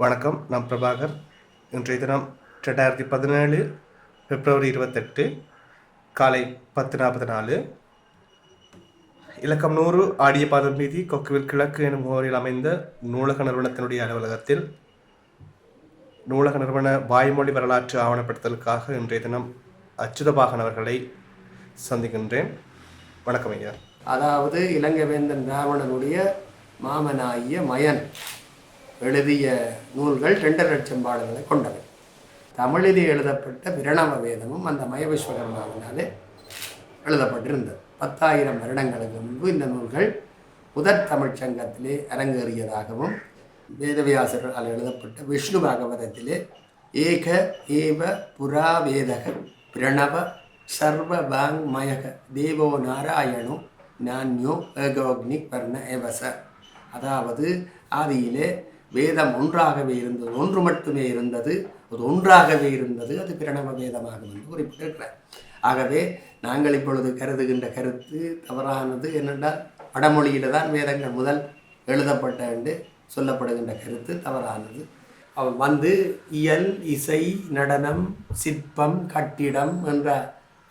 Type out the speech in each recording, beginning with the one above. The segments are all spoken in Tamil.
வணக்கம் நான் பிரபாகர். இன்றைய தினம் ரெண்டாயிரத்தி பதினேழு பிப்ரவரி இருபத்தெட்டு காலை பத்து நாற்பத்தி நாலு. இலக்கம் நூறு ஆடிய பாதம் வீதி கொக்குவில் கிழக்கு எனும் முகவரியில் அமைந்த நூலக நிறுவனத்தினுடைய அலுவலகத்தில் நூலக நிறுவன வாய்மொழி வரலாற்று ஆவணப்படுத்தலுக்காக இன்றைய தினம் அச்சுதபாகன் அவர்களை சந்திக்கின்றேன். வணக்கம் ஐயா. அதாவது இலங்கை வேந்தன் ராவணனுடைய மாமனாகிய மயன். எழுதிய நூல்கள் ரெண்டரை லட்சம் பாடல்களை கொண்டவை. தமிழிலே எழுதப்பட்ட பிரணவ வேதமும் அந்த மயவிஸ்வகர்மாவினாலே எழுதப்பட்டிருந்தது. பத்தாயிரம் வருடங்களுக்கு முன்பு இந்த நூல்கள் முதற் தமிழ்ச் சங்கத்திலே அரங்கேறியதாகவும் வேதவியாசரால் எழுதப்பட்ட விஷ்ணு பாகவதத்திலே ஏக ஏவ புரா வேதக பிரணவ சர்வ வாங் மயக தேவோ நாராயணோ நான்யோ ஏகோக்னி பர்ண ஏவச. அதாவது ஆதியிலே வேதம் ஒன்றாகவே இருந்தது ஒன்று மட்டுமே இருந்தது அது ஒன்றாகவே இருந்தது அது பிரணவ வேதமாக என்று குறிப்பிட்டிருக்கிறார். ஆகவே நாங்கள் இப்பொழுது கருதுகின்ற கருத்து தவறானது என்னென்றால் வடமொழியில தான் வேதங்கள் முதல் எழுதப்பட்ட என்று சொல்லப்படுகின்ற கருத்து தவறானது. அவன் வந்து இயல் இசை நடனம் சிற்பம் கட்டிடம் என்ற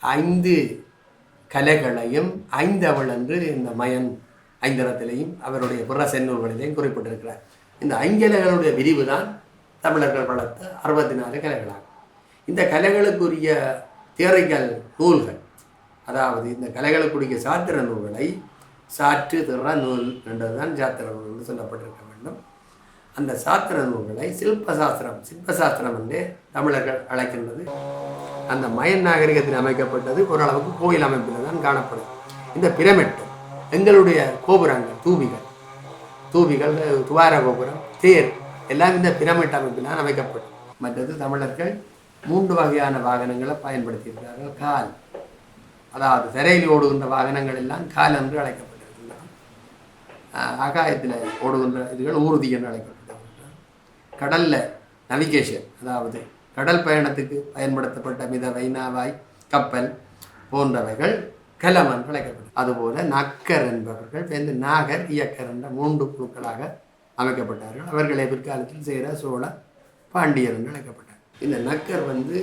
ஐந்து கலைகளையும் ஐந்தவள் என்று இந்த மயன் ஐந்தரத்திலையும் அவருடைய புற சென்னூல்களிலையும் குறிப்பிட்டிருக்கிறார். இந்த ஐங்கலைகளுடைய விரிவு தான் தமிழர்கள் வளர்த்த அறுபத்தி நாலு கலைகளாகும். இந்த கலைகளுக்குரிய தியரிக்கல் நூல்கள் அதாவது இந்த கலைகளுக்குரிய சாத்திர நூல்களை சாற்று திற நூல் என்றதுதான் சாத்திர நூல் என்று சொல்லப்பட்டிருக்க வேண்டும். அந்த சாத்திர நூல்களை சில்பசாஸ்திரம் சில்பசாஸ்திரம் என்றே தமிழர்கள் அழைக்கின்றது. அந்த மயன் நாகரிகத்தில் அமைக்கப்பட்டது ஓரளவுக்கு கோயில் அமைப்பில் தான் காணப்படும். இந்த பிரமிட் எங்களுடைய கோபுரங்கள் தூபிகள் தூபிகள் துவார கோபுரம் தேர் எல்லாம் இந்த பிரமிட் அமைப்பினால் அமைக்கப்படும் மற்றது தமிழர்கள் மூன்று வகையான வாகனங்களை பயன்படுத்தியிருக்கிறார்கள். கால் அதாவது சிறையில் ஓடுகின்ற வாகனங்கள் எல்லாம் கால் என்று அழைக்கப்பட்டிருக்கின்றன. ஆகாயத்தில் ஓடுகின்ற இதுகள் ஊர்தி என்று அழைக்கப்பட்டிருக்கின்றன. கடல்ல நவிகேஷன் அதாவது கடல் பயணத்துக்கு பயன்படுத்தப்பட்ட மித வைனாவாய் கப்பல் போன்றவைகள் கலமன் அழைக்கப்படும் அழைக்கப்பட்டது அதுபோல நக்கர் என்பவர்கள் சேர்ந்து நாகர் இயக்கர் என்ற மூன்று குழுக்களாக அமைக்கப்பட்டார்கள். அவர்களை பிற்காலத்தில் சேர சோழ பாண்டியர் என்று அழைக்கப்பட்டார் இந்த நக்கர் வந்து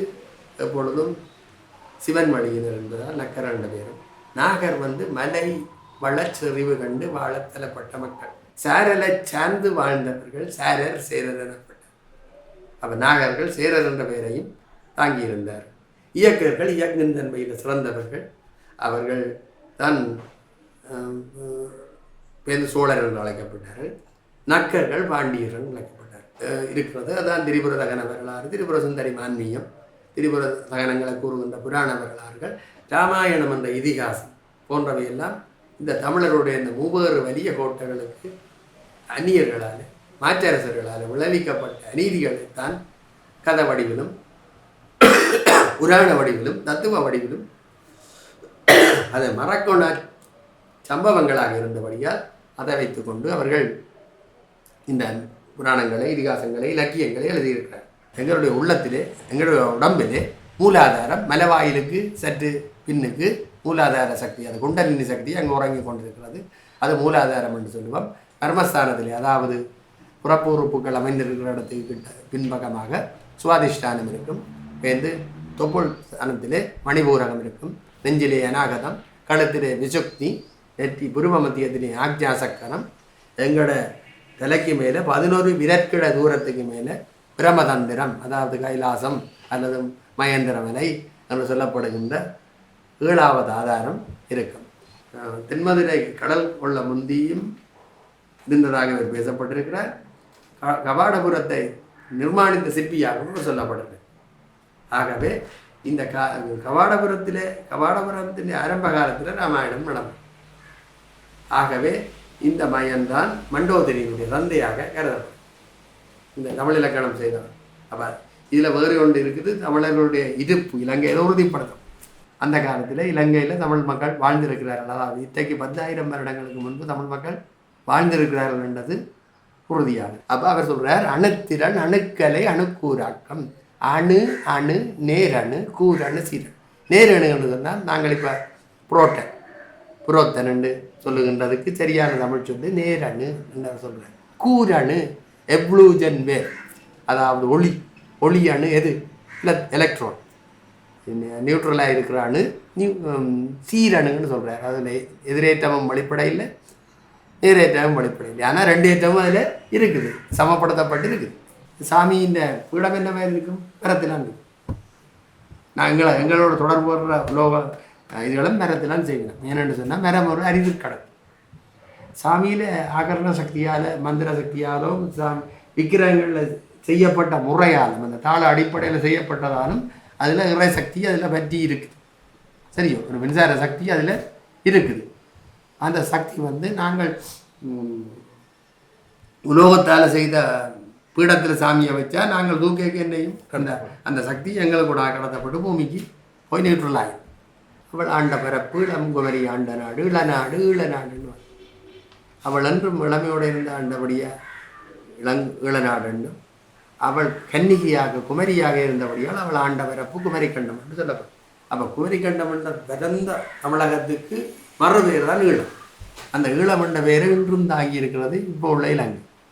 எப்பொழுதும் சிவன் வழியினர் என்பதால் நக்கர் என்ற பேரும் நாகர் வந்து மலை வளச்செறிவு கண்டு வாழத்தலப்பட்ட மக்கள். சாரலை சார்ந்து வாழ்ந்தவர்கள் சாரர் சேரர் எனப்பட்டார் அவர் நாகர்கள் சேரர் என்ற பெயரையும் தாங்கியிருந்தார் இயக்கர்கள் இயக்கின் தன்மையில் சிறந்தவர்கள். அவர்கள் தான் பேருந்து சோழர் என்று அழைக்கப்பட்டார்கள். நக்கர்கள் பாண்டியர்கள் என்று அழைக்கப்பட்டார் இருக்கிறது. அதான் திரிபுர தகன வரலாறு. திரிபுர சுந்தரி மான்மியம் திரிபுர தகனங்களை கூறுகின்ற புராண வரலாறுகள். ராமாயணம் என்ற இதிகாசம் போன்றவையெல்லாம் இந்த தமிழருடைய இந்த மூவேறு வலிய கோட்டைகளுக்கு அந்நியர்களால் மாற்றரசர்களால் விளைவிக்கப்பட்ட அநீதிகளைத்தான் கதை வடிவிலும் புராண வடிவிலும் தத்துவ வடிவிலும் அதை மறக்கொண்ட சம்பவங்களாக இருந்தபடியால் அதை வைத்துக்கொண்டு அவர்கள் இந்த புராணங்களை இதிகாசங்களை இலக்கியங்களை எழுதியிருக்கிறார். எங்களுடைய உள்ளத்திலே எங்களுடைய உடம்பிலே மூலாதாரம் மலவாயிலுக்கு சற்று பின்னுக்கு மூலாதார சக்தி அது குண்டலினி சக்தி அங்கே உறங்கி கொண்டிருக்கிறது. அது மூலாதாரம் என்று சொல்லுவோம். கர்மஸ்தானத்திலே அதாவது புறப்பு உறுப்புகள் அமைந்திருக்கிற இடத்துக்கு கிட்ட பின்பக்கமாக சுவாதிஷ்டானம் இருக்கும். வேந்து தொப்புள் ஸ்தானத்திலே மணிபூரகம் இருக்கும். நெஞ்சிலே அநாகதம் கழுத்திலே விசுக்தி நெற்றி புருவ மத்தியத்திலே ஆக்ஞாசக்கரம். எங்களோட தலைக்கு மேலே பதினோரு விரற்கிட தூரத்துக்கு மேலே பிரமதந்திரம் அதாவது கைலாசம் அல்லது மகேந்திரமலை என்று சொல்லப்படுகின்ற ஏழாவது ஆதாரம் இருக்கும். தென்மதுரை கடல் கொள்ள முந்தியும் இருந்ததாக இவர் பேசப்பட்டிருக்கிறார். க- கபாடபுரத்தை நிர்மாணித்த சிற்பியாகவும் சொல்லப்படுகிறது ஆகவே இந்த க கவாடபுரத்தில் கவாடபுரத்தின் ஆரம்ப காலத்தில் ராமாயணம் நடந்தது. ஆகவே இந்த மயன்தான் மண்டோதரியினுடைய தந்தையாக கருதப்படும் இந்த தமிழ் இலக்கணம் செய்தவர். அப்போ இதில் வேறு ஒன்று இருக்குது தமிழர்களுடைய இருப்பு இலங்கையில் உறுதிப்படுத்தும். அந்த காலத்தில் இலங்கையில் தமிழ் மக்கள் வாழ்ந்திருக்கிறார்கள். அதாவது இத்தகைக்கு பத்தாயிரம் வருடங்களுக்கு முன்பு தமிழ் மக்கள் வாழ்ந்திருக்கிறார்கள் என்றது உறுதியாகும் அப்போ அவர் சொல்கிறார் அணுத்திறன் அணுக்கலை அணுக்கூராக்கம் அணு அணு நேரணு கூரணு சீரணு நேரணுன்னு சொன்னால் நாங்கள் இப்போ புரோட்டன் புரோத்தன் என்று சொல்லுகின்றதுக்கு சரியான தமிழ் சொல்லு நேரணு என்று சொல்கிறேன் கூரணு எவ்ளூஜன் வேர். அதாவது ஒளி. ஒளி அணு எது? இல்லை எலக்ட்ரான். நியூட்ரலாக இருக்கிற அணு நியூ சீரணுன்னு சொல்கிறார் அதில் எதிரேற்றமும் வெளிப்படையில் நேரேற்றமும் வெளிப்படையில் ஆனால் ரெண்டு ஏற்றமும் அதில் இருக்குது சமப்படுத்தப்பட்டு இருக்குது சாமியின் பீடம் என்ன மாதிரி இருக்கும்? மரத்திலான் இருக்கும். நான் எங்களை எங்களோட தொடர்பு வர்ற லோக இதுகளும் மரத்திலான் செய்யணும். ஏன்னு சொன்னால் மரம் ஒரு அறிவு கடல் சாமியில் ஆகரண சக்தியால் மந்திர சக்தியாலோ சாமி விக்கிரகங்களில் செய்யப்பட்ட முறையாலும் அந்த தாள அடிப்படையில் செய்யப்பட்டதாலும் அதில் இறை சக்தி அதில் பற்றி இருக்குது சரியோ? ஒரு மின்சார சக்தி அதில் இருக்குது. அந்த சக்தி வந்து நாங்கள் உலோகத்தால் செய்த பீடத்தில் சாமியை வச்சா நாங்கள் தூக்கேக்கு என்னையும்? அந்த அந்த சக்தி எங்களுக்கு கூட கடத்தப்பட்டு பூமிக்கு போய் ஆகும் அவள் ஆண்ட பிறப்பு இளங்குமரி ஆண்ட நாடு இளநாடு இளநாடுன்னு. அவள் என்றும் இளமையோடு இருந்த ஆண்டபடியா இளங் இளநாடுன்னும் அவள் கன்னிகையாக குமரியாக இருந்தபடியால் அவள் ஆண்ட பிறப்பு குமரி கண்டம் என்று சொல்லப்படும். அப்போ குமரி கண்டம் என்ற பிறந்த தமிழகத்துக்கு மறு பேர் தான் ஈழம். அந்த ஈழம் என்ற பேர் இன்றும் தாங்கி இருக்கிறது இப்போ உள்ள இலங்கை.